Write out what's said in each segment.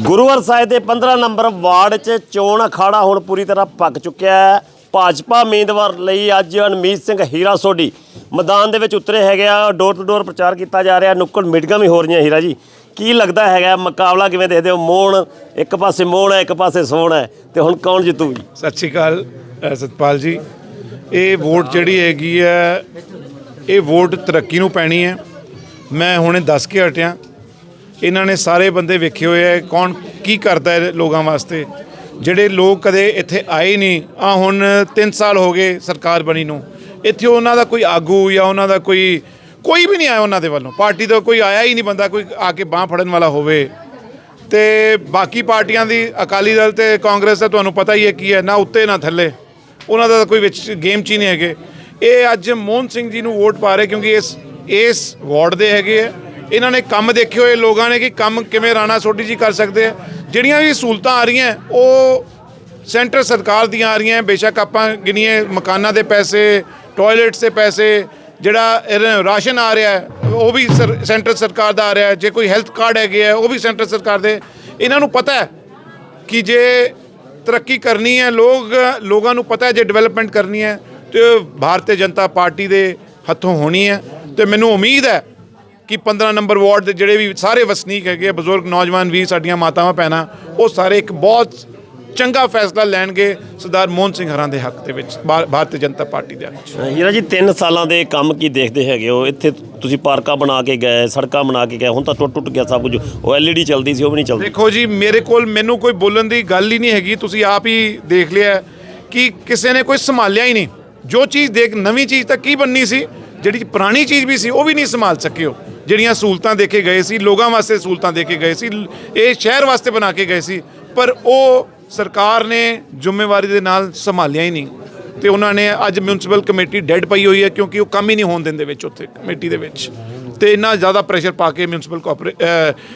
ਗੁਰੂਵਰ ਸਾਹਿਬ ਦੇ 15 number ward 'ਚ ਚੋਣ ਅਖਾੜਾ ਹੁਣ ਪੂਰੀ ਤਰ੍ਹਾਂ ਪੱਕ ਚੁੱਕਿਆ ਹੈ। ਭਾਜਪਾ ਉਮੀਦਵਾਰ ਲਈ ਅੱਜ ਅਨਮੀਤ ਸਿੰਘ ਹੀਰਾ ਸੋਢੀ ਮੈਦਾਨ ਦੇ ਵਿੱਚ ਉਤਰੇ ਹੈਗੇ ਆ। ਡੋਰ ਟੂ ਡੋਰ ਪ੍ਰਚਾਰ ਕੀਤਾ ਜਾ ਰਿਹਾ। ਨੁੱਕੜ ਮੀਟਿੰਗਾਂ ਵੀ ਹੋ ਰਹੀਆਂ ਹੀਰਾ ਜੀ। ਕੀ ਲੱਗਦਾ ਹੈਗਾ? ਮੁਕਾਬਲਾ ਕਿਵੇਂ ਦੇਖਦੇ ਹੋ? ਮੋਹਣ ਇੱਕ ਪਾਸੇ ਮੋਹਣ ਹੈ, ਇੱਕ ਪਾਸੇ ਸੋਹਣ ਹੈ। ਤੇ ਹੁਣ ਕੌਣ ਜਿੱਤੂ ਜੀ ਸਤਿ ਸ਼੍ਰੀ ਅਕਾਲ ਸਤਪਾਲ ਜੀ। ਇਹ ਵੋਟ ਜਿਹੜੀ ਹੈਗੀ ਹੈ, ਇਹ ਵੋਟ ਤਰੱਕੀ ਨੂੰ ਪੈਣੀ ਹੈ। ਮੈਂ ਹੁਣੇ ਦੱਸ ਕੇ ਹਟਿਆ। ਇਹਨਾਂ ਨੇ ਸਾਰੇ ਬੰਦੇ ਵੇਖੇ ਹੋਏ ਹੈ ਕੌਣ ਕੀ ਕਰਦਾ ਹੈ ਲੋਕਾਂ ਵਾਸਤੇ? ਜਿਹੜੇ ਲੋਕ ਕਦੇ ਇੱਥੇ ਆਏ ਨਹੀਂ ਆ ਹੁਣ 3 ਸਾਲ ਹੋ ਗਏ ਸਰਕਾਰ ਬਣੀ ਨੂੰ। ਇੱਥੇ ਉਹਨਾਂ ਦਾ ਕੋਈ ਆਗੂ ਜਾਂ ਉਹਨਾਂ ਦਾ ਕੋਈ ਕੋਈ ਵੀ ਨਹੀਂ ਆਇਆ ਉਹਨਾਂ ਦੇ ਵੱਲੋਂ। ਪਾਰਟੀ ਦਾ ਕੋਈ ਆਇਆ ਹੀ ਨਹੀਂ ਬੰਦਾ, ਕੋਈ ਆ ਕੇ ਬਾਹ ਫੜਨ ਵਾਲਾ ਹੋਵੇ। ਤੇ ਬਾਕੀ ਪਾਰਟੀਆਂ ਦੀ ਅਕਾਲੀ ਦਲ ਤੇ ਕਾਂਗਰਸ ਦਾ ਤੁਹਾਨੂੰ ਪਤਾ ਹੀ ਹੈ ਕੀ ਹੈ, ਨਾ ਉੱਤੇ ਨਾ ਥੱਲੇ। ਉਹਨਾਂ ਦਾ ਤਾਂ ਕੋਈ ਵਿੱਚ ਗੇਮ ਚ ਹੀ ਨਹੀਂ ਹੈਗੇ। ਇਹ ਅੱਜ ਮੋਹਨ ਸਿੰਘ ਜੀ ਨੂੰ ਵੋਟ ਪਾ ਰਹੇ ਕਿਉਂਕਿ ਇਸ ਇਸ ਵਾਰਡ ਦੇ ਹੈਗੇ ਆ। ਇਹਨਾਂ ਨੇ ਕੰਮ ਦੇਖੇ ਹੋਏ ਲੋਕਾਂ ਨੇ ਕਿ ਕੰਮ ਕਿਵੇਂ ਰਾਣਾ ਸੋਢੀ ਜੀ ਕਰ ਸਕਦੇ ਆ। ਜਿਹੜੀਆਂ ਵੀ ਸਹੂਲਤਾਂ ਆ ਰਹੀਆਂ, ਉਹ ਸੈਂਟਰ ਸਰਕਾਰ ਦੀਆਂ ਆ ਰਹੀਆਂ, ਬੇਸ਼ੱਕ ਆਪਾਂ ਗਿਣੀਏ ਮਕਾਨਾਂ ਦੇ ਪੈਸੇ, ਟਾਇਲਟਸ ਦੇ ਪੈਸੇ, ਜਿਹੜਾ ਰਾਸ਼ਨ ਆ ਰਿਹਾ, ਉਹ ਵੀ ਸਰ- ਸੈਂਟਰ ਸਰਕਾਰ ਦਾ ਆ ਰਿਹਾ, ਜੇ ਕੋਈ ਹੈਲਥ ਕਾਰਡ ਹੈਗੇ ਆ, ਉਹ ਵੀ ਸੈਂਟਰ ਸਰਕਾਰ ਦੇ। ਇਹਨਾਂ ਨੂੰ ਪਤਾ ਹੈ ਕਿ ਜੇ ਤਰੱਕੀ ਕਰਨੀ ਹੈ, ਲੋਕ, ਲੋਕਾਂ ਨੂੰ ਪਤਾ ਹੈ ਜੇ ਡਿਵੈਲਪਮੈਂਟ ਕਰਨੀ ਹੈ, ਤੇ ਭਾਰਤੀ ਜਨਤਾ ਪਾਰਟੀ ਦੇ ਹੱਥੋਂ ਹੋਣੀ ਹੈ। ਤੇ ਮੈਨੂੰ ਉਮੀਦ ਹੈ ਕਿ 15 ਨੰਬਰ ਵਾਰਡ ਦੇ ਜਿਹੜੇ ਵੀ ਸਾਰੇ ਵਸਨੀਕ ਹੈਗੇ ਬਜ਼ੁਰਗ ਨੌਜਵਾਨ ਵੀ ਸਾਡੀਆਂ ਮਾਤਾਵਾਂ ਭੈਣਾਂ ਉਹ ਸਾਰੇ ਇੱਕ ਬਹੁਤ ਚੰਗਾ ਫੈਸਲਾ ਲੈਣਗੇ ਸਰਦਾਰ ਮੋਹਨ ਸਿੰਘ ਹਰਾਂ ਦੇ ਹੱਕ ਦੇ ਵਿੱਚ ਭਾਰਤੀ ਜਨਤਾ ਪਾਰਟੀ ਦੇ ਹੱਕ ਹੀਰਾ ਜੀ 3 ਸਾਲਾਂ ਦੇ ਕੰਮ ਕੀ ਦੇਖਦੇ ਹੈਗੇ ਹੋ? ਇੱਥੇ ਤੁਸੀਂ ਪਾਰਕਾਂ ਬਣਾ ਕੇ ਗਏ ਸੜਕਾਂ ਬਣਾ ਕੇ ਗਏ ਹੁਣ ਤਾਂ ਟੁੱਟ ਟੁੱਟ ਗਿਆ ਸਭ ਕੁਝ ਉਹ ਐਲਈਡੀ ਚੱਲਦੀ ਸੀ ਉਹ ਵੀ ਨਹੀਂ ਚੱਲਦੀ। ਦੇਖੋ ਜੀ ਮੇਰੇ ਕੋਲ ਮੈਨੂੰ ਕੋਈ ਬੋਲਣ ਦੀ ਗੱਲ ਹੀ ਨਹੀਂ ਹੈਗੀ ਤੁਸੀਂ ਆਪ ਹੀ ਦੇਖ ਲਿਆ ਕਿ ਕਿਸੇ ਨੇ ਕੋਈ ਸੰਭਾਲਿਆ ਹੀ ਨਹੀਂ। ਜੋ ਚੀਜ਼ ਦੇਖ ਨਵੀਂ ਚੀਜ਼ ਤਾਂ ਕੀ ਬੰਨੀ ਸੀ? ਜਿਹੜੀ ਪੁਰਾਣੀ ਚੀਜ਼ ਵੀ ਸੀ, ਉਹ ਵੀ ਨਹੀਂ ਸੰਭਾਲ ਸਕਿਓ। ਜਿਹੜੀਆਂ ਸਹੂਲਤਾਂ ਦੇ ਕੇ ਗਏ ਸੀ, ਲੋਕਾਂ ਵਾਸਤੇ ਸਹੂਲਤਾਂ ਦੇ ਕੇ ਗਏ ਸੀ, ਇਹ ਸ਼ਹਿਰ ਵਾਸਤੇ ਬਣਾ ਕੇ ਗਏ ਸੀ, ਪਰ ਉਹ ਸਰਕਾਰ ਨੇ ਜ਼ਿੰਮੇਵਾਰੀ ਦੇ ਨਾਲ ਸੰਭਾਲਿਆ ਹੀ ਨਹੀਂ। ਤੇ ਉਹਨਾਂ ਨੇ ਅੱਜ ਮਿਊਨਿਸਪਲ ਕਮੇਟੀ ਡੈਡ ਪਈ ਹੋਈ ਹੈ, ਕਿਉਂਕਿ ਉਹ ਕੰਮ ਹੀ ਨਹੀਂ ਹੋਣ ਦਿੰਦੇ ਵਿੱਚ, ਉੱਥੇ ਕਮੇਟੀ ਦੇ ਵਿੱਚ। ਤੇ ਇੰਨਾ ਜ਼ਿਆਦਾ ਪ੍ਰੈਸ਼ਰ ਪਾ ਕੇ ਮਿਊਨਿਸਪਲ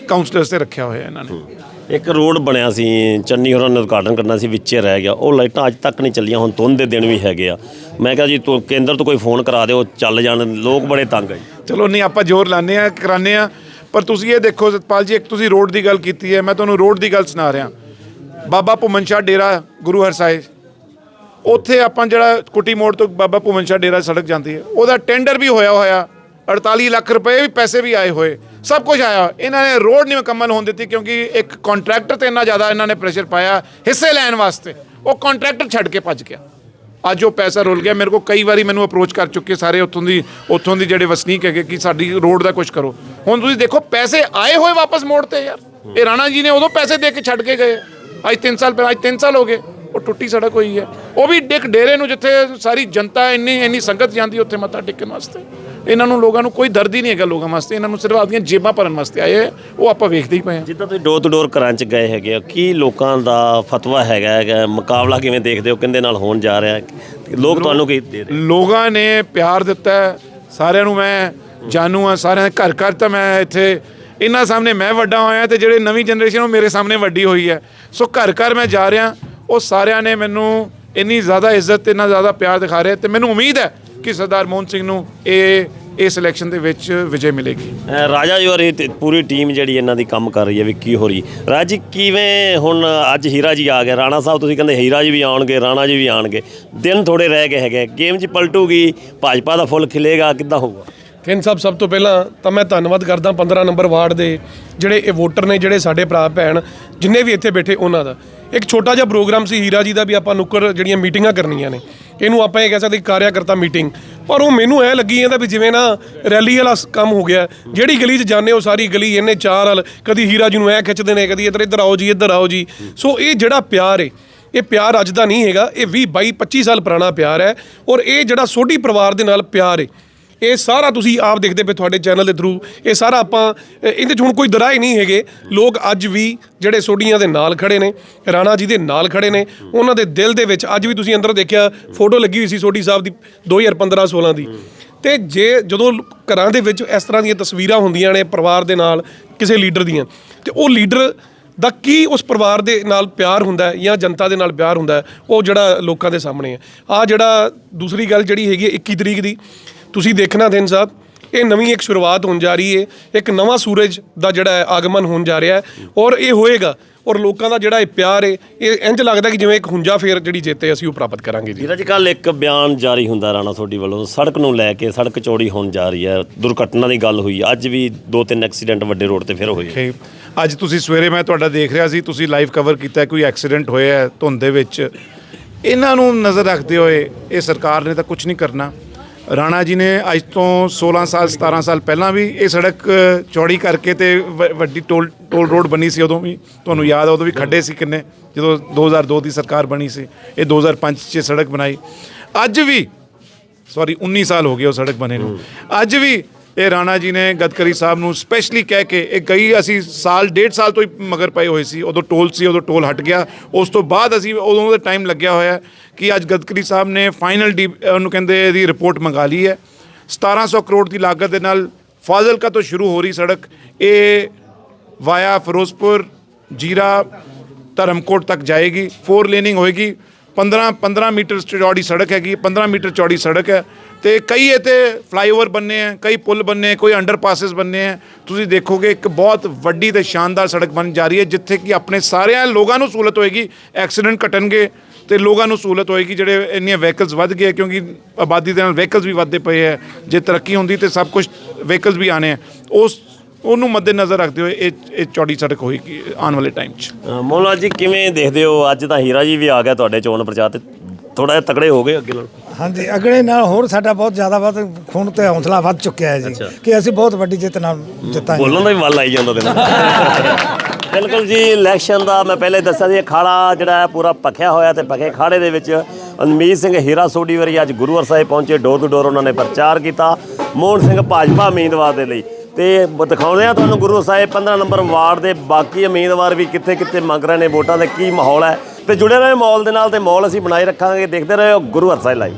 ਕਾਉਂਸਲਰਸ ਤੇ ਰੱਖਿਆ ਹੋਇਆ ਇਹਨਾਂ ਨੇ। ਇੱਕ ਰੋਡ ਬਣਿਆ ਸੀ ਚੰਨੀ ਹੋਰਾਂ ਨੇ ਉਦਘਾਟਨ ਕਰਨਾ ਸੀ ਵਿੱਚੇ ਰਹਿ ਗਿਆ। ਉਹ ਲਾਈਟਾਂ ਅੱਜ ਤੱਕ ਨਹੀਂ ਚੱਲੀਆਂ ਹੁਣ ਧੁੰਦ ਦੇ ਦਿਨ ਵੀ ਹੈਗੇ ਆ। ਮੈਂ ਕਿਹਾ ਜੀ ਤੂੰ ਕੇਂਦਰ ਤੋਂ ਕੋਈ ਫੋਨ ਕਰਾ ਦਿਓ ਚੱਲ ਜਾਣ ਲੋਕ ਬੜੇ ਤੰਗ ਆ ਚਲੋ ਨਹੀਂ ਆਪਾਂ ਜ਼ੋਰ ਲਾਣੇ ਆ ਕਰਾਣੇ ਆ ਪਰ ਤੁਸੀਂ ਇਹ ਦੇਖੋ ਸਤਪਾਲ ਜੀ ਇੱਕ ਤੁਸੀਂ ਰੋਡ ਦੀ ਗੱਲ ਕੀਤੀ ਹੈ ਮੈਂ ਤੁਹਾਨੂੰ ਰੋਡ ਦੀ ਗੱਲ ਸੁਣਾ ਰਿਹਾ। ਬਾਬਾ ਭੁਮਨ ਸ਼ਾਹ ਡੇਰਾ ਗੁਰੂ ਹਰਸਾਏ ਉੱਥੇ ਆਪਾਂ ਜਿਹੜਾ ਕੁੱਟੀ ਮੋੜ ਤੋਂ ਬਾਬਾ ਭੁਮਨ ਸ਼ਾਹ ਡੇਰਾ ਸੜਕ ਜਾਂਦੀ ਹੈ। ਉਹਦਾ ਟੈਂਡਰ ਵੀ ਹੋਇਆ ਹੋਇਆ। 48 ਲੱਖ ਰੁਪਏ ਵੀ ਪੈਸੇ ਵੀ ਆਏ ਹੋਏ। ਸਭ ਕੁਝ ਆਇਆ। ਇਹਨਾਂ ਨੇ ਰੋਡ ਨਹੀਂ ਮੁਕੰਮਲ ਹੋਣ ਦਿੱਤੀ ਕਿਉਂਕਿ ਇੱਕ ਕੰਟਰੈਕਟਰ ਤੇ ਇੰਨਾ ਜ਼ਿਆਦਾ ਇਹਨਾਂ ਨੇ ਪ੍ਰੈਸ਼ਰ ਪਾਇਆ ਹਿੱਸੇ ਲੈਣ ਵਾਸਤੇ। ਉਹ ਕੰਟਰੈਕਟਰ ਛੱਡ ਕੇ ਭੱਜ ਗਿਆ। ਅੱਜ ਉਹ ਪੈਸਾ ਰੁਲ ਗਿਆ। ਮੇਰੇ ਕੋਲ ਕਈ ਵਾਰੀ ਮੈਨੂੰ ਅਪਰੋਚ ਕਰ ਚੁੱਕੇ ਸਾਰੇ ਉੱਥੋਂ ਦੀ ਉੱਥੋਂ ਦੀ ਜਿਹੜੇ ਵਸਨੀਕ ਹੈਗੇ ਕਿ ਸਾਡੀ ਰੋਡ ਦਾ ਕੁਝ ਕਰੋ। ਹੁਣ ਤੁਸੀਂ ਦੇਖੋ, ਪੈਸੇ ਆਏ ਹੋਏ ਵਾਪਸ ਮੋੜ ਤੇ ਯਾਰ। ਇਹ ਰਾਣਾ ਜੀ ਨੇ ਉਦੋਂ ਪੈਸੇ ਦੇ ਕੇ ਛੱਡ ਕੇ ਗਏ। ਅੱਜ 3 ਸਾਲ ਪਹਿਲਾਂ, ਅੱਜ 3 ਸਾਲ ਹੋ ਗਏ। ਉਹ ਟੁੱਟੀ ਸੜਕ ਹੋਈ ਹੈ। ਉਹ ਵੀ ਡਿੱਕ ਡੇਰੇ ਨੂੰ ਜਿੱਥੇ ਸਾਰੀ ਜਨਤਾ ਇੰਨੀ ਇੰਨੀ ਸੰਗਤ ਜਾਂਦੀ ਉੱਥੇ ਮੱਥਾ ਟੇਕਣ ਵਾਸਤੇ। ਇਹਨਾਂ ਨੂੰ ਲੋਕਾਂ ਨੂੰ ਕੋਈ ਦਰਦ ਹੀ ਨਹੀਂ ਹੈਗਾ ਲੋਕਾਂ ਵਾਸਤੇ। ਇਹਨਾਂ ਨੂੰ ਸਿਰਫ ਆਪਦੀਆਂ ਜੇਬਾਂ ਭਰਨ ਵਾਸਤੇ ਆਏ ਹੈ। ਉਹ ਆਪਾਂ ਵੇਖਦੇ ਹੀ ਪਏ ਹਾਂ। ਜਿੱਦਾਂ ਤੁਸੀਂ ਡੋਰ ਟੂ ਡੋਰ ਕਰਾਂ ਚ ਗਏ ਹੈਗੇ ਆ ਕੀ ਲੋਕਾਂ ਦਾ ਫਤਵਾ ਹੈਗਾ ਹੈਗਾ? ਮੁਕਾਬਲਾ ਕਿਵੇਂ ਦੇਖਦੇ ਹੋ? ਕਿੰਦੇ ਨਾਲ ਹੋਣ ਜਾ ਰਿਹਾ? ਲੋਕ ਤੁਹਾਨੂੰ ਕੀ ਦੇ ਰਹੇ? ਲੋਕਾਂ ਨੇ ਪਿਆਰ ਦਿੱਤਾ। ਸਾਰਿਆਂ ਨੂੰ ਮੈਂ ਜਾਣੂ ਆ ਸਾਰਿਆਂ ਦੇ ਘਰ ਘਰ ਤਾਂ ਮੈਂ ਇੱਥੇ ਇਹਨਾਂ ਸਾਹਮਣੇ ਮੈਂ ਵੱਡਾ ਹੋਇਆ ਤੇ ਜਿਹੜੇ ਨਵੀਂ ਜਨਰੇਸ਼ਨ ਉਹ ਮੇਰੇ ਸਾਹਮਣੇ ਵੱਡੀ ਹੋਈ ਹੈ। ਸੋ ਘਰ ਘਰ ਮੈਂ ਜਾ ਰਿਹਾ। ਉਹ ਸਾਰਿਆਂ ਨੇ ਮੈਨੂੰ ਇੰਨੀ ਜ਼ਿਆਦਾ ਇੱਜ਼ਤ ਇੰਨਾ ਜ਼ਿਆਦਾ ਪਿਆਰ ਦਿਖਾ ਰਹੇ ਤੇ ਮੈਨੂੰ ਉਮੀਦ ਹੈ ਕਿ ਸਰਦਾਰ ਮੋਹਨ ਸਿੰਘ ਨੂੰ ਇਹ, ਇਸ ਇਲੈਕਸ਼ਨ ਦੇ ਵਿੱਚ ਵਿਜੇ ਮਿਲੇਗੀ। ਰਾਜਾ ਜੀ ਔਰ ਇਹ ਪੂਰੀ ਟੀਮ ਜਿਹੜੀ ਇਹਨਾਂ ਦੀ ਕੰਮ ਕਰ ਰਹੀ ਹੈ, ਵਿੱਕੀ ਹੋਰੀ। ਰਾਜ ਜੀ, ਕਿਵੇਂ ਹੁਣ ਅੱਜ ਹੀਰਾ ਜੀ ਆ ਗਏ ਰਾਣਾ ਸਾਹਿਬ ਤੁਸੀਂ ਕਹਿੰਦੇ ਹੀਰਾ ਜੀ ਵੀ ਆਉਣਗੇ, ਰਾਣਾ ਜੀ ਵੀ ਆਉਣਗੇ। ਦਿਨ ਥੋੜੇ ਰਹਿ ਗਏ ਹੈਗੇ। ਗੇਮ 'ਚ ਪਲਟੂਗੀ, ਭਾਜਪਾ ਦਾ ਫੁੱਲ ਖਿਲੇਗਾ, ਕਿੱਦਾਂ ਹੋਊਗਾ? ਥਿੰਨ ਸਾਹਿਬ, ਸਭ ਤੋਂ ਪਹਿਲਾਂ ਤਾਂ ਮੈਂ ਧੰਨਵਾਦ ਕਰਦਾ 15 ਨੰਬਰ ਵਾਰਡ ਦੇ ਜਿਹੜੇ ਇਹ ਵੋਟਰ ਨੇ, ਜਿਹੜੇ ਸਾਡੇ ਭਰਾ, ਭੈਣ, ਜਿੰਨੇ ਵੀ ਇੱਥੇ ਬੈਠੇ ਉਹਨਾਂ ਦਾ। ਇੱਕ ਛੋਟਾ ਜਿਹਾ ਪ੍ਰੋਗਰਾਮ ਸੀ ਹੀਰਾ ਜੀ ਦਾ ਵੀ ਆਪਾਂ ਨੁੱਕਰ ਜਿਹੜੀਆਂ ਮੀਟਿੰਗਾਂ ਕਰਨੀਆਂ ਨੇ। ਇਹਨੂੰ ਆਪਾਂ ਇਹ ਕਹਿ ਸਕਦੇ ਕਾਰਿਆਕਰਤਾ ਮੀਟਿੰਗ। ਪਰ ਉਹ ਮੈਨੂੰ ਐ ਲੱਗੀ ਜਾਂਦਾ ਵੀ ਜਿਵੇਂ ਨਾ ਰੈਲੀ ਵਾਲਾ ਸ- ਕੰਮ ਹੋ ਗਿਆ, ਜਿਹੜੀ ਗਲੀ 'ਚ ਜਾਂਦੇ ਹੋ ਸਾਰੀ ਗਲੀ ਇਹਨੇ ਚਾਰ ਨਾਲ ਕਦੀ ਹੀਰਾ ਜੀ ਨੂੰ ਐ ਖਿੱਚਦੇ ਨੇ, ਕਦੀ ਇੱਧਰ ਇੱਧਰ ਆਓ ਜੀ, ਇੱਧਰ ਆਓ ਜੀ। ਸੋ ਇਹ ਜਿਹੜਾ ਪਿਆਰ ਏ, ਇਹ ਪਿਆਰ ਅੱਜ ਦਾ ਨਹੀਂ ਹੈਗਾ, ਇਹ 20 22 25 ਸਾਲ ਪੁਰਾਣਾ ਪਿਆਰ ਹੈ। ਔਰ ਇਹ ਜਿਹੜਾ ਸੋਢੀ ਪਰਿਵਾਰ ਦੇ ਨਾਲ ਪਿਆਰ ਏ ਇਹ ਸਾਰਾ ਤੁਸੀਂ ਆਪ ਦੇਖਦੇ ਪਏ ਤੁਹਾਡੇ ਚੈਨਲ ਦੇ ਥਰੂ ਇਹ ਸਾਰਾ ਆਪਾਂ ਇਹਦੇ 'ਚ ਹੁਣ ਕੋਈ ਦਰਾਏ ਨਹੀਂ ਹੈਗੇ। ਲੋਕ ਅੱਜ ਵੀ ਜਿਹੜੇ ਸੋਢੀਆਂ ਦੇ ਨਾਲ ਖੜੇ ਨੇ, ਰਾਣਾ ਜੀ ਦੇ ਨਾਲ ਖੜੇ ਨੇ, ਉਹਨਾਂ ਦੇ ਦਿਲ ਦੇ ਵਿੱਚ ਅੱਜ ਵੀ ਤੁਸੀਂ ਅੰਦਰ ਦੇਖਿਆ, ਫੋਟੋ ਲੱਗੀ ਹੋਈ ਸੀ ਸੋਢੀ ਸਾਹਿਬ ਦੀ 2015-16 ਦੀ। ਤੇ ਜੇ ਜਦੋਂ ਘਰਾਂ ਦੇ ਵਿੱਚ ਇਸ ਤਰ੍ਹਾਂ ਦੀਆਂ ਤਸਵੀਰਾਂ ਹੁੰਦੀਆਂ ਨੇ ਪਰਿਵਾਰ ਦੇ ਨਾਲ, ਕਿਸੇ ਲੀਡਰ ਦੀਆਂ, ਤੇ ਉਹ ਲੀਡਰ ਦਾ ਕੀ ਉਸ ਪਰਿਵਾਰ ਦੇ ਨਾਲ ਪਿਆਰ ਹੁੰਦਾ ਹੈ ਜਾਂ ਜਨਤਾ ਦੇ ਨਾਲ ਪਿਆਰ ਹੁੰਦਾ ਹੈ, ਉਹ ਜਿਹੜਾ ਲੋਕਾਂ ਦੇ ਸਾਹਮਣੇ ਹੈ। ਆ ਜਿਹੜਾ ਦੂਸਰੀ ਗੱਲ ਜਿਹੜੀ ਹੈਗੀ ਹੈ 21 ਤਰੀਕ ਦੀ ਤੁਸੀਂ ਦੇਖਣਾ ਦਿਨ ਸਾਹਿਬ ਇਹ ਨਵੀਂ ਇੱਕ ਸ਼ੁਰੂਆਤ ਹੋਣ ਜਾ ਰਹੀ ਹੈ ਇੱਕ ਨਵਾਂ ਸੂਰਜ ਦਾ ਜਿਹੜਾ ਆਗਮਨ ਹੋਣ ਜਾ ਰਿਹਾ ਹੈ ਔਰ ਇਹ ਹੋਏਗਾ ਔਰ ਲੋਕਾਂ ਦਾ ਜਿਹੜਾ ਇਹ ਪਿਆਰ ਹੈ ਇਹ ਇੰਜ ਲੱਗਦਾ ਕਿ ਜਿਵੇਂ ਇੱਕ ਹੁੰਜਾ ਫੇਰ ਜਿਹੜੀ ਜਿੱਤ ਅਸੀਂ ਉਹ ਪ੍ਰਾਪਤ ਕਰਾਂਗੇ ਜੀ। ਵੀਰਾ ਜੀ ਕੱਲ ਇੱਕ ਬਿਆਨ ਜਾਰੀ ਹੁੰਦਾ ਰਾਣਾ ਤੁਹਾਡੀ ਵੱਲੋਂ ਸੜਕ ਨੂੰ ਲੈ ਕੇ ਸੜਕ ਚੌੜੀ ਹੋਣ ਜਾ ਰਹੀ ਹੈ ਦੁਰਘਟਨਾ ਦੀ ਗੱਲ ਹੋਈ ਅੱਜ ਵੀ ਦੋ ਤਿੰਨ ਐਕਸੀਡੈਂਟ ਵੱਡੇ ਰੋਡ ਤੇ ਫਿਰ ਹੋਏ ਅੱਜ ਤੁਸੀਂ ਸਵੇਰੇ ਮੈਂ ਤੁਹਾਡਾ ਦੇਖ ਰਿਹਾ ਸੀ ਤੁਸੀਂ ਲਾਈਵ ਕਵਰ ਕੀਤਾ ਕੋਈ ਐਕਸੀਡੈਂਟ ਹੋਇਆ ਹੈ ਧੁੰਦ ਦੇ ਵਿੱਚ। ਇਹਨਾਂ ਨੂੰ ਨਜ਼ਰ ਰੱਖਦੇ ਹੋਏ ਇਹ ਸਰਕਾਰ ਨੇ ਤਾਂ ਕੁਝ ਨਹੀਂ ਕਰਨਾ। ਰਾਣਾ ਜੀ ਨੇ ਅੱਜ ਤੋਂ 16 ਸਾਲ 17 ਸਾਲ ਪਹਿਲਾਂ ਵੀ ਇਹ ਸੜਕ ਚੌੜੀ ਕਰਕੇ ਤੇ ਵੱਡੀ ਟੋਲ ਟੋਲ ਰੋਡ ਬਣੀ ਸੀ ਉਦੋਂ ਵੀ ਤੁਹਾਨੂੰ ਯਾਦ ਆ ਉਦੋਂ ਵੀ ਖੱਡੇ ਸੀ ਕਿੰਨੇ ਜਦੋਂ 2002 ਦੀ ਸਰਕਾਰ ਬਣੀ ਸੀ ਇਹ 2005 'ਚ ਸੜਕ ਬਣਾਈ। ਅੱਜ ਵੀ ਸੌਰੀ 19 ਸਾਲ ਹੋ ਗਏ ਉਹ ਸੜਕ ਬਣੇ ਨੂੰ। ਅੱਜ ਵੀ ਇਹ ਰਾਣਾ ਜੀ ਨੇ ਗਦਕਰੀ ਸਾਹਿਬ ਨੂੰ ਸਪੈਸ਼ਲੀ ਕਹਿ ਕੇ, ਇਹ ਗਈ ਅਸੀਂ ਸਾਲ, ਡੇਢ ਸਾਲ ਤੋਂ ਹੀ ਮਗਰ ਪਏ ਹੋਏ ਸੀ, ਉਦੋਂ ਟੋਲ ਸੀ, ਉਦੋਂ ਟੋਲ ਹਟ ਗਿਆ। ਉਸ ਤੋਂ ਬਾਅਦ ਅਸੀਂ ਉਦੋਂ ਦਾ ਟਾਈਮ ਲੱਗਿਆ ਹੋਇਆ ਕਿ ਅੱਜ ਗਦਕਰੀ ਸਾਹਿਬ ਨੇ ਫਾਈਨਲ ਡੀ, ਉਹਨੂੰ ਕਹਿੰਦੇ ਇਹਦੀ ਰਿਪੋਰਟ ਮੰਗਾ ਲਈ ਹੈ। 1700 ਕਰੋੜ ਦੀ ਲਾਗਤ ਦੇ ਨਾਲ ਫਾਜ਼ਿਲਕਾ ਤੋਂ ਸ਼ੁਰੂ ਹੋ ਰਹੀ ਸੜਕ, ਇਹ ਵਾਇਆ ਫਿਰੋਜ਼ਪੁਰ, ਜੀਰਾ, ਧਰਮਕੋਟ ਤੱਕ ਜਾਏਗੀ ਫੋਰ ਲੇਨਿੰਗ ਹੋਏਗੀ। 15 15 ਮੀਟਰ ਚੌੜੀ ਸੜਕ ਹੈਗੀ 15 ਮੀਟਰ ਚੌੜੀ ਸੜਕ ਹੈ। ਤੇ ਕਈ ਇੱਥੇ ਫਲਾਈਓਵਰ ਬੰਨੇ ਆ ਕਈ ਪੁਲ ਬੰਨੇ ਆ, ਕੋਈ ਅੰਡਰਪਾਸਸ ਬੰਨੇ ਆ ਤੁਸੀਂ ਦੇਖੋਗੇ ਇੱਕ ਬਹੁਤ ਵੱਡੀ ਤੇ ਸ਼ਾਨਦਾਰ ਸੜਕ ਬਣ ਜਾ ਰਹੀ ਹੈ ਜਿੱਥੇ ਕਿ ਆਪਣੇ ਸਾਰਿਆਂ ਲੋਕਾਂ ਨੂੰ ਸਹੂਲਤ ਹੋਏਗੀ ਐਕਸੀਡੈਂਟ ਘਟਣਗੇ ਤੇ ਲੋਕਾਂ ਨੂੰ ਸਹੂਲਤ ਹੋਏਗੀ ਜਿਹੜੇ ਇੰਨੀਆਂ ਵਹੀਕਲਸ ਵੱਧ ਗਏ ਕਿਉਂਕਿ ਆਬਾਦੀ ਦੇ ਨਾਲ ਵਹੀਕਲਸ ਵੀ ਵੱਧਦੇ ਪਏ ਆ ਜੇ ਤਰੱਕੀ ਹੁੰਦੀ ਤੇ ਸਭ ਕੁਝ ਵਹੀਕਲਸ ਵੀ ਆਣੇ ਆ ਉਸ ਉਹਨੂੰ ਮੱਦੇਨਜ਼ਰ ਰੱਖਦੇ ਹੋਏ ਇਹ ਇਹ ਚੌੜੀ ਸੜਕ ਹੋਏਗੀ ਆਉਣ ਵਾਲੇ ਟਾਈਮ 'ਚ। ਮੋਲਾ ਜੀ ਕਿਵੇਂ ਦੇਖਦੇ ਹੋ? ਅੱਜ ਤਾਂ ਹੀਰਾ ਜੀ ਵੀ ਆ ਗਿਆ ਤੁਹਾਡੇ ਚੋਣ ਪ੍ਰਚਾਰ ਤੇ। ਥੋੜਾ ਜਿਹਾ ਤਕੜੇ ਹੋ ਗਏ ਅੱਗੇ ਨਾਲ। ਹਾਂਜੀ ਅਗਲੇ ਨਾਲ ਹੋਰ ਸਾਡਾ ਬਹੁਤ ਜ਼ਿਆਦਾ ਵੱਧ ਖੂਨ ਤੇ ਹੌਸਲਾ ਵੱਧ ਚੁੱਕਿਆ ਹੈ ਜੀ ਕਿ ਅਸੀਂ ਬਹੁਤ ਵੱਡੀ ਜਿੱਤ ਨਾਲ ਜਿੱਤਾਂਗੇ। ਬੋਲਣ ਦਾ ਵੀ ਵੱਲ ਆਈ ਜਾਂਦਾ ਤੈਨੂੰ। ਬਿਲਕੁਲ ਜੀ ਇਲੈਕਸ਼ਨ ਦਾ ਮੈਂ ਪਹਿਲੇ ਦੱਸਿਆ ਸੀ ਇਹ ਖਾੜਾ ਜਿਹੜਾ ਹੈ ਪੂਰਾ ਪੱਖਿਆ ਹੋਇਆ ਤੇ ਪੱਖੇ ਖਾੜੇ ਦੇ ਵਿੱਚ ਅਨਮੀਤ ਸਿੰਘ ਹੀਰਾ ਸੋਢੀ ਵਾਰੀ ਅੱਜ ਗੁਰੂਵਰ ਸਾਹਿਬ ਪਹੁੰਚੇ ਡੋਰ ਟੂ ਡੋਰ ਉਹਨਾਂ ਨੇ ਪ੍ਰਚਾਰ ਕੀਤਾ। ਮੋਹਨ ਸਿੰਘ ਭਾਜਪਾ ਉਮੀਦਵਾਰ ਦੇ ਲਈ। ਤੇ ਬ- ਦਿਖਾਉਂਦੇ ਆ ਤੁਹਾਨੂੰ ਗੁਰੂ ਸਾਹਿਬ 15 ਨੰਬਰ ਵਾਰਡ ਦੇ ਬਾਕੀ ਉਮੀਦਵਾਰ ਵੀ ਕਿੱਥੇ ਕਿੱਥੇ ਮੰਗ ਰਹੇ ਨੇ ਵੋਟਾਂ ਦਾ ਕੀ ਮਾਹੌਲ ਹੈ। ਤੇ ਜੁੜੇ ਰਹੇ ਮਾਹੌਲ ਦੇ ਨਾਲ ਤੇ ਮਾਹੌਲ ਅਸੀਂ ਬਣਾਈ ਰੱਖਾਂਗੇ। ਦੇਖਦੇ ਰਹੋ ਗੁਰੂ ਸਾਹਿਬ ਲਾਈਵ